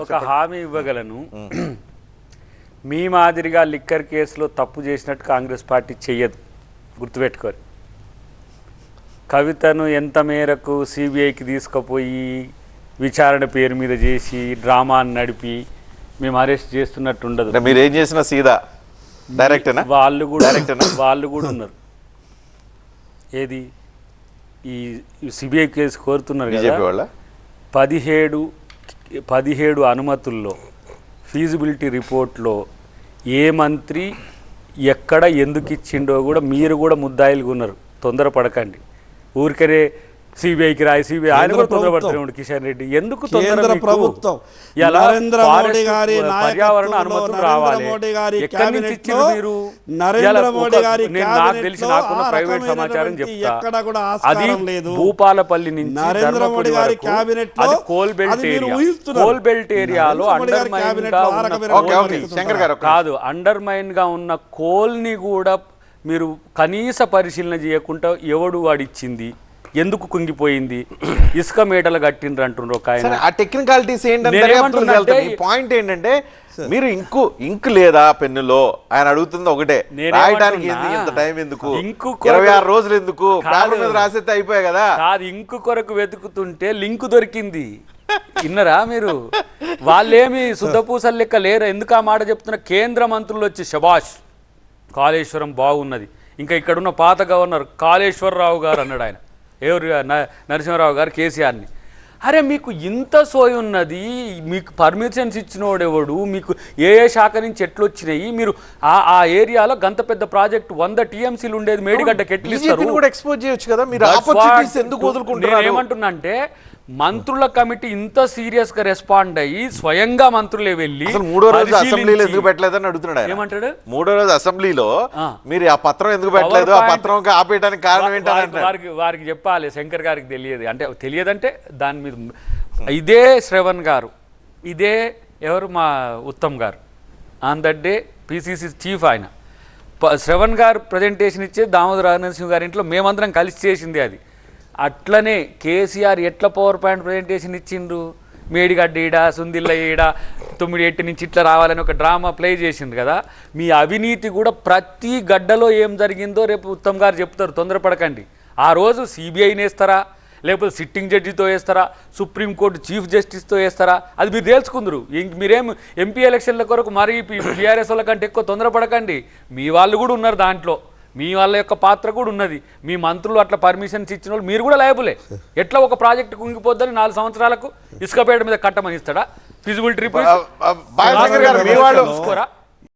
ఒక హామీ ఇవ్వగలను. మీ మాదిరిగా లిక్కర్ కేసులో తప్పు చేసినట్టు కాంగ్రెస్ పార్టీ చెయ్యదు. గుర్తుపెట్టుకోరు. కవితను ఎంత మేరకు సిబిఐకి తీసుకుపోయి విచారణ పేరు మీద చేసి డ్రామాని నడిపి మేము అరెస్ట్ చేస్తున్నట్టు ఉండదు. మీరు ఏం చేసినా సీదా? డైరెక్టేనా? వాళ్ళు కూడా? వాళ్ళు కూడా ఉన్నారు. ఏది? ఈ సిబిఐ కేసు కోరుతున్నారు కదా? పదిహేడు పదిహేడు అనుమతుల్లో ఫీజిబిలిటీ రిపోర్ట్లో ఏ మంత్రి ఎక్కడ ఎందుకు ఇచ్చిండో కూడా మీరు కూడా ముద్దాయిలుగా ఉన్నారు. తొందరపడకండి. ఊరికనే సిబిఐకి రాయి సిబిఐ ఆయన కూడా తొందరపడుతున్నాడు. కిషన్ రెడ్డి ఎందుకు తొందర కేంద్ర? ప్రభుత్వం నరేంద్ర మోడీ గారి పర్యావరణ అనుమతులు రావాలి ఎక్కడి నుంచి మీరు నరేంద్ర మోడీ గారి నేను నాకు తెలిసి నాకున్న ప్రైవేట్ సమాచారం చెప్తా అది ఆస్కారం లేదు. భూపాలపల్లి నుంచి నరేంద్ర మోడీ గారి వరకు క్యాబినెట్లో అది coal belt area. Coal belt ఏరియాలో అండర్ మైన్గా ఉన్న కాదు అండర్ మైన్గా ఉన్న కోల్ని కూడా మీరు కనీస పరిశీలన చేయకుండా ఎవడు వాడిచ్చింది ఎందుకు కుంగిపోయింది? ఇసుక మేటలు కట్టిండ్రు అంటుండ్రు ఒక ఆయన. సరే ఆ టెక్నికాలిటీస్ ఏంటంటే పాయింట్ ఏంటంటే మీరు ఇంకు ఇంక్ లేదా పెన్నులో? ఆయన అడుగుతుంది ఒకటే? రాయడానికి ఎందుకు ఇంత టైం ఎందుకు? ఇంకు కొరకు- ఇరవై ఆరు రోజులు ఎందుకు? మీద రాసేస్తే అయిపోయాయి కదా. కాదు ఇంకు కొరకు వెతుకుతుంటే లింకు దొరికింది. ఇన్నరా మీరు? వాళ్ళేమి శుద్ధపూసలు లెక్క లేరు. ఎందుకు ఆ మాట చెప్తున్న? కేంద్ర మంత్రులు వచ్చి శబాష్ కాళేశ్వరం బాగున్నది. ఇంకా ఇక్కడున్న పాత గవర్నర్ కాళేశ్వరరావు గారు అన్నాడు ఆయన. ఎవరు నరసింహారావు గారు కేసీఆర్ని. అరే మీకు ఇంత సోయి ఉన్నది మీకు పర్మిషన్స్ ఇచ్చినోడెవడు మీకు ఏ ఏ శాఖ నుంచి ఎట్లు వచ్చినాయి మీరు ఆ ఆ ఏరియాలో గంత పెద్ద ప్రాజెక్ట్ వంద టీఎంసీలు ఉండేది మేడిగడ్డకి ఎట్లు ఇస్తారు కూడా ఎక్స్పోజ్ చేయొచ్చు కదా మీరు ఎందుకు వదులుకుంటున్నారు? నేనేమంటున్నా అంటే మంత్రుల కమిటీ ఇంత సీరియస్గా రెస్పాండ్ అయ్యి స్వయంగా మంత్రులే వెళ్ళి మూడో రోజు అసెంబ్లీలో ఎందుకు పెట్టలేదని అడుగుతున్నాడు ఏమంటాడు? మూడో రోజు అసెంబ్లీలో. మీరు ఆ పత్రం ఎందుకు పెట్టలేదు? ఆ పత్రం ఆపేయడానికి కారణం ఏంటని వారికి- వారికి చెప్పాలి శంకర్ గారికి తెలియదు. అంటే తెలియదంటే దాని మీద ఇదే శ్రవణ్ గారు ఇదే ఎవరు? మా Uttam garu. On that day P C C. Shravan garu presentation ఇచ్చే దామోదర రాజనరసింహ గారి ఇంట్లో మేమందరం కలిసి చేసింది అది. అట్లనే కేసీఆర్ ఎట్లా పవర్ పాయింట్ ప్రజెంటేషన్ ఇచ్చిండ్రు? మేడిగడ్డ ఈడ సుందిల్ల ఈడ తొమ్మిది ఎట్టి నుంచి ఇట్లా రావాలని ఒక డ్రామా ప్లే చేసింది కదా? మీ అవినీతి కూడా ప్రతి గడ్డలో ఏం జరిగిందో రేపు ఉత్తమ్ గారు చెప్తారు తొందరపడకండి. ఆ రోజు సిబిఐని వేస్తారా లేకపోతే సిట్టింగ్ జడ్జితో వేస్తారా? సుప్రీంకోర్టు చీఫ్ జస్టిస్తో వేస్తారా? అది మీరు తేల్చుకుందరు. ఇంక మీరేం ఎంపీ ఎలక్షన్ల కొరకు మరీ బీఆర్ఎస్ వాళ్ళ కంటే ఎక్కువ తొందరపడకండి. మీ వాళ్ళు కూడా ఉన్నారు దాంట్లో. మీ వాళ్ళ యొక్క పాత్ర కూడా ఉన్నది మీ మంత్రులు అట్లా పర్మిషన్స్ ఇచ్చిన వాళ్ళు మీరు కూడా లయబులే ఎట్లా ఒక ప్రాజెక్ట్ కుంగిపోద్దని నాలుగు సంవత్సరాలకు ఇసుకపేట మీద కట్టమని ఇస్తాడా ఫిజిబిలిటీ